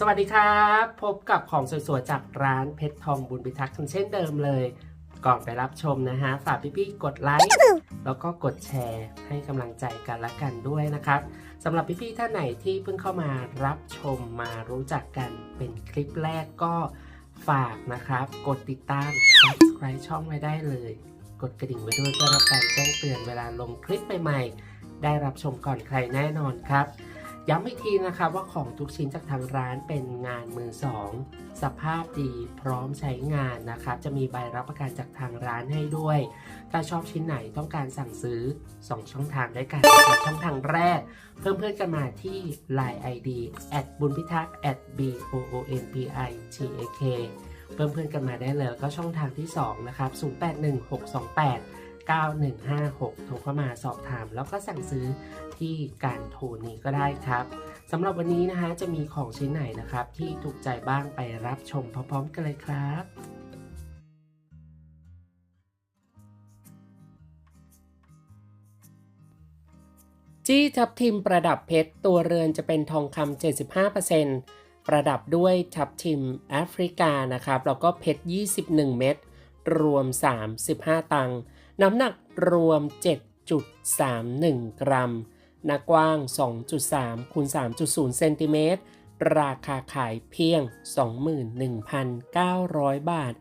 สวัสดีครับ พบกับของสวยๆจากร้านเพชรทองบุญพิทักษ์เช่นเดิมเลย ก่อนไปรับชมนะฮะฝากพี่ๆกดไลค์แล้วก็กดแชร์ให้กำลังใจกันและกันด้วยนะครับสำหรับพี่ๆท่านไหนที่เพิ่งเข้ามารับชมมารู้จักกันเป็นคลิปแรกก็ฝากนะครับ กดติดตาม subscribe ช่องไว้ได้เลย กดกระดิ่งไว้ด้วยเพื่อรับการแจ้งเตือนเวลาลงคลิปใหม่ๆได้รับชมก่อนใครแน่นอนครับ ย้ำอีกทีนะครับว่าของทุกชิ้นจากทางร้านเป็นงานมือสองสภาพดีพร้อมใช้งานนะครับจะมีใบรับประกันจากทางร้านให้ด้วย ถ้าชอบชิ้นไหนต้องการสั่งซื้อ 2 ช่องทางด้วยกันนะครับช่องทางแรก เพิ่มเพื่อนกันมาที่ Line ID แอดบุญพิทักษ์ at b o o n p i t a k เพิ่มเพื่อนกันมาได้เลย ก็ช่องทางที่ 2 นะครับ 081628 9156 โทรเข้ามาสอบถาม แล้วก็สั่งซื้อที่การโทรนี้ก็ได้ครับสำหรับวันนี้นะคะจะมีของชิ้นไหนนะครับ ที่ถูกใจบ้างไปรับชมพร้อมๆกันเลยครับจี้ทับทิมประดับเพชรตัวเรือนจะเป็นทองคำ75%ประดับด้วยทับทิมแอฟริกานะครับ แล้วก็เพชร 21 เม็ดรวม 35 ตังค์ น้ำหนักรวม 7.31 กรัมหน้ากว้าง 2.3คูณ3.0เซนติเมตรราคาขายเพียง 21,900 บาท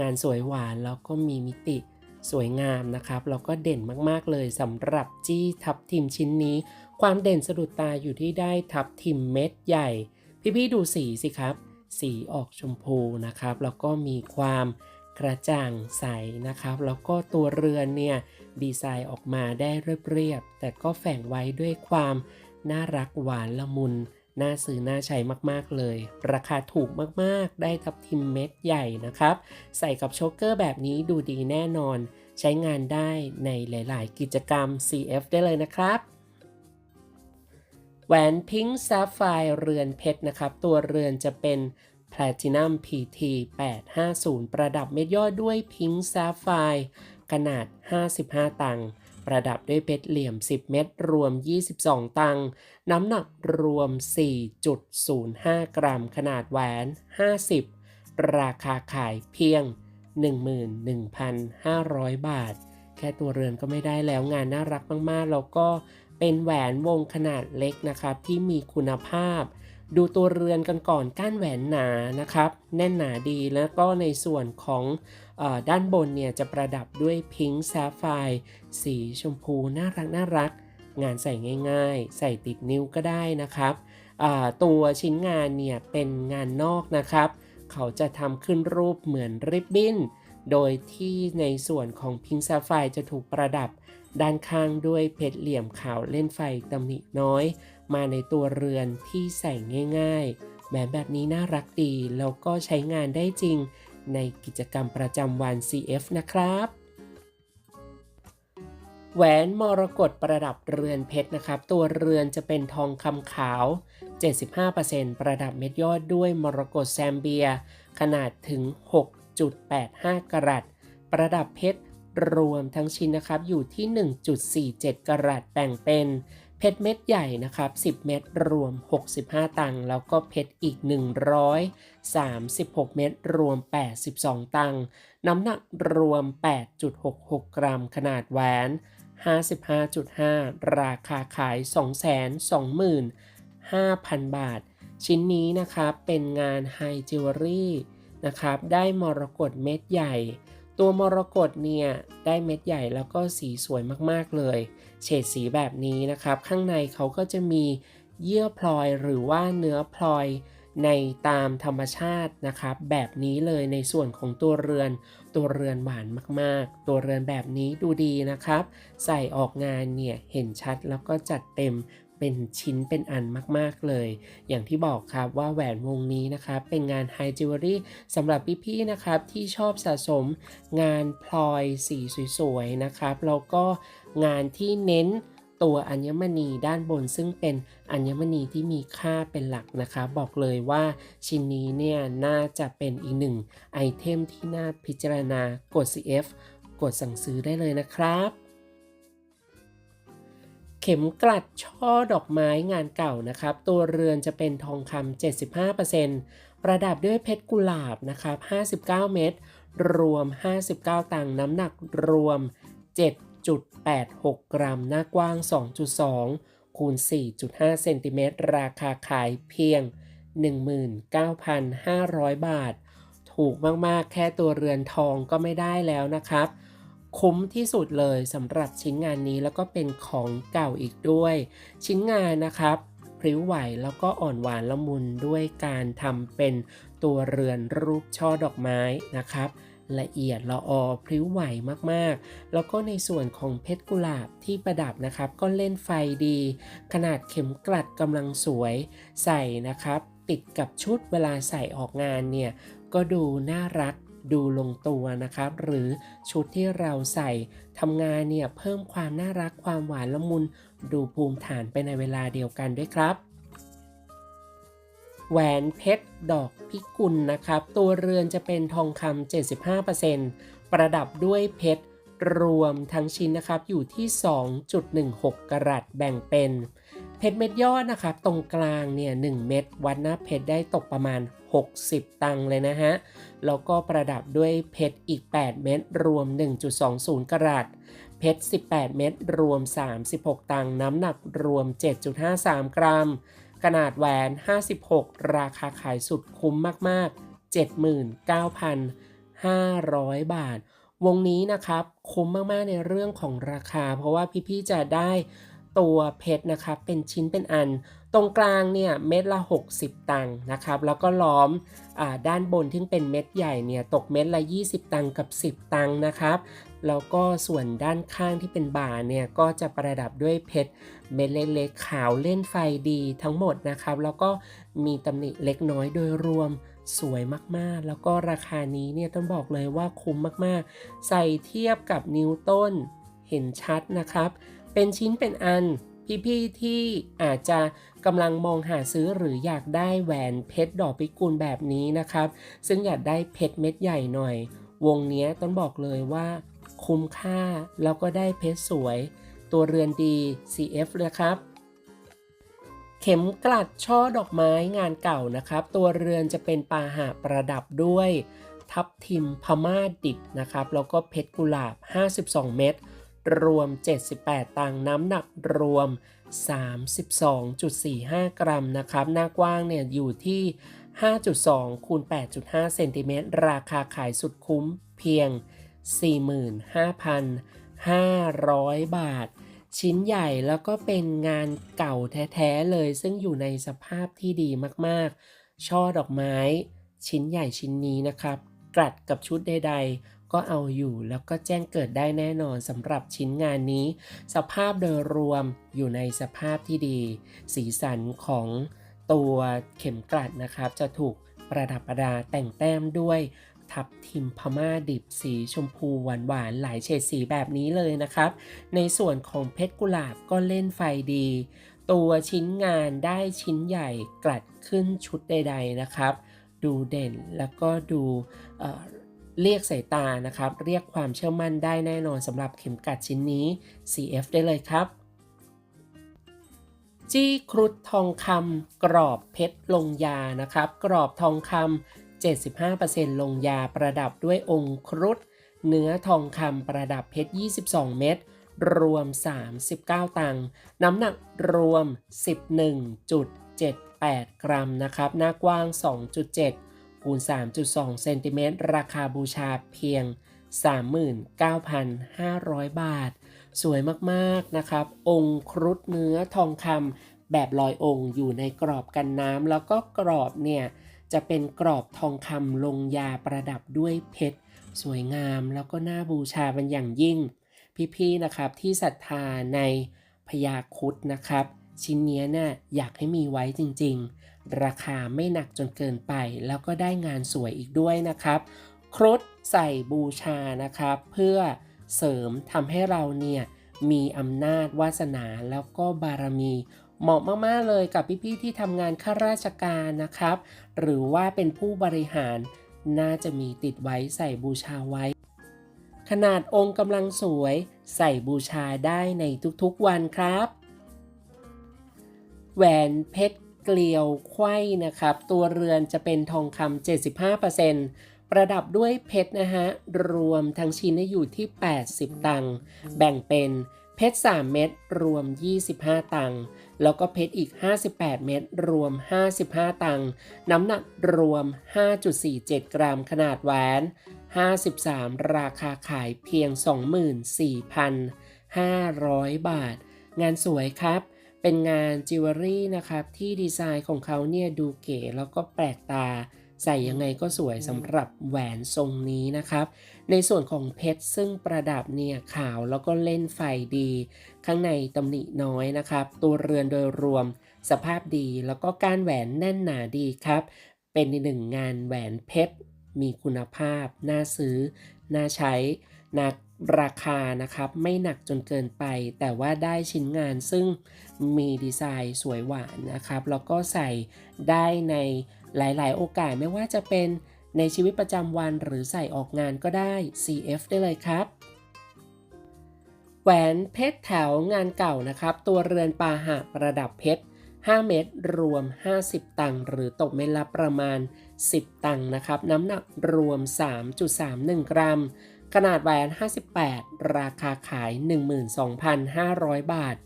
งานสวยหวานแล้วก็มีมิติสวยงามนะครับ แล้วก็เด่นมากๆเลยสำหรับจี้ทับทิมชิ้นนี้ ความเด่นสะดุดตาอยู่ที่ได้ทับทิมเม็ดใหญ่ พี่ๆดูสีสิครับ สีออกชมพูนะครับ แล้วก็มีความ กระจ่างใสนะครับ แล้วก็ตัวเรือนเนี่ยดีไซน์ออกมาได้เรียบๆแต่ก็แฝงไว้ด้วยความน่ารักหวานละมุนน่าซื้อน่าใช้มาก ๆ เลย ราคาถูกมาก ๆ ได้ทับทิมเม็ดใหญ่นะครับ ใส่กับโชกเกอร์แบบนี้ดูดีแน่นอน ใช้งานได้ในหลาย ๆ กิจกรรม CF ได้เลยนะครับแหวนพิงค์ซ a ฟ f i r e เรือนเพชรนะครับ ตัวเรือนจะเป็น Platinum PT 850 ประดับเม็ดย่อด้วยพิงค์ซ a ฟ f i r e ขนาด 55 ตังค์ประดับด้วยเพชรเหลี่ยม 10 เม็ดรวม 22 ตังค์น้ำหนักรวม 4.05 กรัม ขนาดแหวน 50 ราคาขายเพียง 11,500 บาท แค่ตัวเรือนก็ไม่ได้แล้วงานน่ารักมาก ๆ แล้วก็เป็นแหวนวงขนาดเล็กนะครับ ที่มีคุณภาพ ดูตัวเรือนกันก่อนก้านแหวนหนานะครับ แน่นหนาดีแล้วก็ในส่วนของอด้านบนเนี่ยจะประดับด้วยพิงค์แซฟไฟสีชมพูน่ารักน่ารัก งานใส่ง่าย ๆ ใส่ติดนิ้วก็ได้นะครับ ตัวชิ้นงานเนี่ยเป็นงานนอกนะครับ เขาจะทำขึ้นรูปเหมือนริบบิ้น โดยที่ในส่วนของพิงค์แซฟไฟจะถูกประดับด้านข้างด้วยเพชรเหลี่ยมขาวเล่นไฟตำหนิน้อย มาในตัวเรือนที่ใส่ง่ายๆ แบบแบบนี้น่ารักดี แล้วก็ใช้งานได้จริงในกิจกรรมประจำวัน CF นะครับแหวนมรกตประดับเรือนเพชรนะครับ ตัวเรือนจะเป็นทองคำขาว 75%ประดับเม็ดยอดด้วยมรกตแซมเบีย ขนาดถึง 6.85 กรัต ประดับเพชรรวมทั้งชิ้นนะครับอยู่ที่ 1.47 กรัตแบ่งเป็น เพชรเม็ดใหญ่นะครับ 10 เม็ดรวม 65 ตังค์แล้วก็เพชรอีก 136 เม็ดรวม 82 ตังค์น้ำหนักรวม 8.66 กรัม ขนาดแหวน 55.5 ราคาขาย 225,000 บาท ชิ้นนี้นะครับเป็นงานไฮจิวเวลรี่นะครับได้มรกตเม็ดใหญ่ ตัวมรกตเนี่ยได้เม็ดใหญ่แล้วก็สีสวยมากๆเลย เฉดสีแบบนี้นะครับ ข้างในเขาก็จะมีเยื่อพลอยหรือว่าเนื้อพลอยในตามธรรมชาตินะครับ แบบนี้เลยในส่วนของตัวเรือน ตัวเรือนหวานมากๆ ตัวเรือนแบบนี้ดูดีนะครับ ใส่ออกงานเนี่ยเห็นชัดแล้วก็จัดเต็ม เป็นชิ้นเป็นอันมาก ๆ เลย อย่างที่บอกครับว่าแหวนวงนี้นะครับเป็นงานไฮจิวเวลรี่สำหรับพี่ๆนะครับที่ชอบสะสมงานพลอยสีสวยๆนะครับแล้วก็งานที่เน้นตัวอัญมณีด้านบนซึ่งเป็นอัญมณีที่มีค่าเป็นหลักนะคะ บอกเลยว่าชิ้นนี้เนี่ยน่าจะเป็นอีกหนึ่งไอเทมที่น่าพิจารณากด CF กดสั่งซื้อได้เลยนะครับ ข็มกลัดช่อดอกไม้งานเก่านะครับ ตัวเรือนจะเป็นทองคำ75%ประดับด้วยเพชรกุหลาบนะครับ 59 เม็ดรวม 59 ตังน้ำหนักรวม 7.86 กรัม หน้ากว้าง 2.2 คูณ 4.5 เซนติเมตร ราคาขายเพียง 19,500 บาท ถูกมาก ๆ แค่ตัวเรือนทองก็ไม่ได้แล้วนะครับ คุ้มที่สุดเลยสำหรับชิ้นงานนี้แล้วก็เป็นของเก่าอีกด้วย ชิ้นงานนะครับพริ้วไหวแล้วก็อ่อนหวานละมุนด้วยการทำเป็นตัวเรือนรูปช่อดอกไม้นะครับ ละเอียดละออพริ้วไหวมากๆ แล้วก็ในส่วนของเพชรกุหลาบที่ประดับนะครับ ก็เล่นไฟดี ขนาดเข็มกลัดกำลังสวยใส่นะครับ ติดกับชุดเวลาใส่ออกงานเนี่ย ก็ดูน่ารัก ดูลงตัวนะครับ หรือชุดที่เราใส่ทำงานเนี่ยเพิ่มความน่ารักความหวานละมุน ดูภูมิฐานไปในเวลาเดียวกันด้วยครับแหวนเพชรดอกพิกุลนะครับ ตัวเรือนจะเป็นทองคำ 75%ประดับด้วยเพชรรวมทั้งชิ้นนะครับอยู่ที่ 2.16 กรัตแบ่งเป็น เพชรเม็ดยอดนะครับ ตรงกลางเนี่ย1เม็ดวัดหน้าเพชรได้ตกประมาณ 60 ตังค์เลยนะฮะ แล้วก็ประดับด้วยเพชรอีก 8 เม็ดรวม 1.20 กรัตเพชร 18 เม็ดรวม 36 ตังค์น้ำหนักรวม 7.53 กรัม ขนาดแหวน 56 ราคาขายสุดคุ้มมาก ๆ 79,500 บาท วงนี้นะครับ คุ้มมาก ๆ ในเรื่องของราคา เพราะว่าพี่ ๆ จะได้ ตัวเพชรนะครับเป็นชิ้นเป็นอัน ตรงกลางเนี่ยเม็ดละ 60 ตังค์นะครับแล้วก็ล้อมอด้านบนที่เป็นเม็ดใหญ่เนี่ยตกเม็ดละ 20 ตังค์กับ 10 ตังค์นะครับแล้วก็ส่วนด้านข้างที่เป็นบ่าเนี่ยก็จะประดับด้วยเพชรเม็ดเล็กๆขาวเล่นไฟดีทั้งหมดนะครับ แล้วก็มีตำหนิเล็กน้อยโดยรวมสวยมากๆ แล้วก็ราคานี้เนี่ยต้องบอกเลยว่าคุ้มมากๆ ใส่เทียบกับนิ้วต้นเห็นชัดนะครับ เป็นชิ้นเป็นอัน พี่ๆที่อาจจะกำลังมองหาซื้อหรืออยากได้แหวนเพชรดอกพิกุลแบบนี้นะครับ ซึ่งอยากได้เพชรเม็ดใหญ่หน่อย วงนี้ต้องบอกเลยว่า คุ้มค่าแล้วก็ได้เพชรสวย ตัวเรือนดี CF เลยครับเข็มกลัดช่อดอกไม้งานเก่านะครับ ตัวเรือนจะเป็นปาหะประดับด้วย ทับทิมพม่าดิบนะครับ แล้วก็เพชรกุหลาบ 52 เม็ด รวม 78 ตังค์น้ำหนักรวม 32.45 กรัมนะครับ หน้ากว้างเนี่ยอยู่ที่ 5.2คูณ8.5 เซนติเมตรราคาขายสุดคุ้มเพียง 45,500 บาท ชิ้นใหญ่แล้วก็เป็นงานเก่าแท้ๆเลย ซึ่งอยู่ในสภาพที่ดีมากๆ ช่อดอกไม้ ชิ้นใหญ่ชิ้นนี้นะครับ กลัดกับชุดใดๆ ก็เอาอยู่แล้วก็แจ้งเกิดได้แน่นอนสำหรับชิ้นงานนี้ สภาพโดยรวมอยู่ในสภาพที่ดี สีสันของตัวเข็มกลัดนะครับ จะถูกประดับประดาแต่งแต้มด้วยทับทิมพม่าดิบสีชมพูหวานๆหลายเฉดสีแบบนี้เลยนะครับ ในส่วนของเพชรกุหลาบก็เล่นไฟดี ตัวชิ้นงานได้ชิ้นใหญ่กลัดขึ้นชุดใด ๆนะครับ ดูเด่นแล้วก็ดู เรียกสายตานะครับ เรียกความเชื่อมั่นได้แน่นอนสำหรับเข็มกัดชิ้นนี้ CF ได้เลยครับ จี้ครุฑทองคำกรอบเพชรลงยานะครับ กรอบทองคำ75%ลงยาประดับด้วยองค์ครุฑเนื้อทองคำประดับเพชร 22 เม็ดรวม 39 ตังค์น้ำหนักรวม 11.78 กรัมนะครับ หน้ากว้าง 2.7 คูณ 3.2 เซนติเมตรราคาบูชาเพียง 39,500 บาท สวยมากๆนะครับ องค์ครุฑเนื้อทองคำแบบลอยองค์อยู่ในกรอบกันน้ำแล้วก็กรอบเนี่ย จะเป็นกรอบทองคำลงยาประดับด้วยเพชร สวยงามแล้วก็น่าบูชาเป็นอย่างยิ่ง พี่ๆนะครับที่ศรัทธาในพญาครุดนะครับ ชิ้นเนี้ยเนี่ยอยากให้มีไว้จริงๆ ราคาไม่หนักจนเกินไป แล้วก็ได้งานสวยอีกด้วยนะครับ ครุฑใส่บูชานะครับ เพื่อเสริมทำให้เราเนี่ยมีอำนาจวาสนาแล้วก็บารมีเหมาะมากๆเลยกับพี่ๆที่ทำงานข้าราชการนะครับ หรือว่าเป็นผู้บริหารน่าจะมีติดไว้ใส่บูชาไว้ ขนาดองค์กำลังสวย ใส่บูชาได้ในทุกๆวันครับ แหวนเพชรเกลียวไขว้นะครับ ตัวเรือนจะเป็นทองคำ75%ประดับด้วยเพชรนะฮะ รวมทั้งชิ้นอยู่ที่ 80 ตังค์แบ่งเป็นเพชร 3 เม็ดรวม 25 ตังค์แล้วก็เพชรอีก 58 เม็ดรวม 55 ตังค์น้ำหนักรวม 5.47 กรัมขนาดแหวน 53 ราคาขายเพียง 24,500 บาท งานสวยครับ เป็นงานจิวเวลรี่นะครับที่ดีไซน์ของเขาเนี่ยดูเก๋แล้วก็แปลกตา ใส่ยังไงก็สวยสำหรับแหวนทรงนี้นะครับ ในส่วนของเพชรซึ่งประดับเนี่ยขาวแล้วก็เล่นไฟดี ข้างในตำหนิน้อยนะครับ ตัวเรือนโดยรวมสภาพดีแล้วก็การแหวนแน่นหนาดีครับ เป็นอีกหนึ่งงานแหวนเพชรมีคุณภาพ น่าซื้อ น่าใช้นักราคานะครับ ไม่หนักจนเกินไป แต่ว่าได้ชิ้นงานซึ่ง มีดีไซน์สวยหวานนะครับ แล้วก็ใส่ได้ในหลาย ๆ โอกาสไม่ว่าจะเป็นในชีวิตประจำวันหรือใส่ออกงานก็ได้ CF ได้เลยครับ แหวนเพชรแถวงานเก่านะครับ ตัวเรือนปาหะประดับเพชร 5 เม็ดรวม 50 ตังค์หรือตกเม็ดละประมาณ 10 ตังค์นะครับ น้ำหนักรวม 3.31 กรัม ขนาดแหวน 58 ราคาขาย 12,500 บาท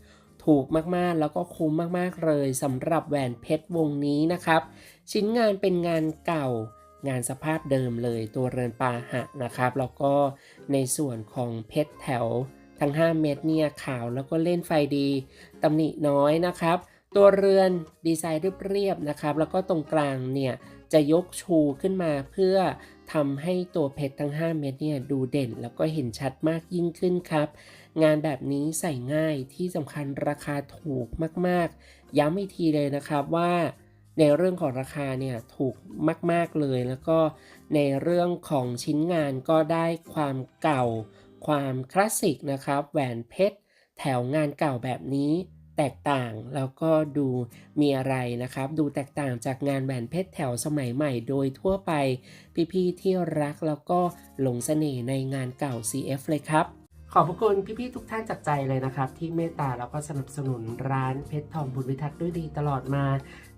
ถูกมากๆ แล้วก็คุ้มมากๆเลยสำหรับแหวนเพชรวงนี้นะครับ ชิ้นงานเป็นงานเก่างานสภาพเดิมเลยตัวเรือนปาหะนะครับ แล้วก็ในส่วนของเพชรแถวทั้ง 5 เม็ดเนี่ยขาวแล้วก็เล่นไฟดีตำหนิน้อยนะครับ ตัวเรือนดีไซน์เรียบๆนะครับ แล้วก็ตรงกลางเนี่ยจะยกชูขึ้นมาเพื่อทำให้ตัวเพชรทั้ง 5 เม็ดเนี่ยดูเด่น แล้วก็เห็นชัดมากยิ่งขึ้นครับ งานแบบนี้ใส่ง่ายที่สำคัญราคาถูกมากๆ ย้ำอีกทีเลยนะครับว่าในเรื่องของราคาเนี่ยถูกมาก ๆเลย แล้วก็ในเรื่องของชิ้นงานก็ได้ความเก่า ความคลาสสิกนะครับ แหวนเพชรแถวงานเก่าแบบนี้แตกต่างแล้วก็ดูมีอะไรนะครับ ดูแตกต่างจากงานแหวนเพชรแถวสมัยใหม่โดยทั่วไป พี่ๆที่รักแล้วก็หลงเสน่ห์ในงานเก่า CF เลยครับ ขอบพระคุณพี่ๆทุกท่านจากใจเลยนะครับ ที่เมตตาแล้วก็สนับสนุนร้านเพชรทองบุญวิทักษ์ด้วยดีตลอดมา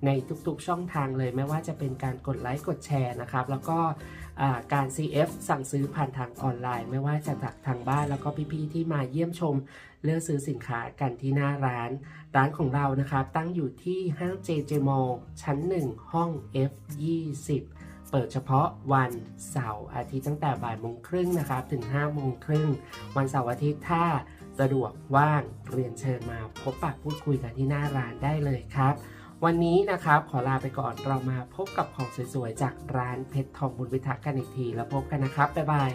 ในทุกๆช่องทางเลย ไม่ว่าจะเป็นการกดไลค์กดแชร์นะครับ แล้วก็การ CF สั่งซื้อผ่านทางออนไลน์ ไม่ว่าจะจากทางบ้านแล้วก็พี่ๆที่มาเยี่ยมชมเลือกซื้อสินค้ากันที่หน้าร้าน ร้านของเรานะครับ ตั้งอยู่ที่ห้าง JJ Mall ชั้น 1 ห้อง F20 ปิดเฉพาะวันเสาร์อาทิตย์ตั้งแต่บ่ายโมงครึ่งนะครับ ถึง5โมงครึ่งวันเสาร์อาทิตย์ถ้าสะดวกว่างเรียนเชิญมาพบปะพูดคุยกันที่หน้าร้านได้เลยครับ วันนี้นะครับขอลาไปก่อนเรามาพบกับของสวยๆ จากร้านเพชรทองบุญวิทักษ์กันอีกที แล้วพบกันนะครับ บ๊ายบาย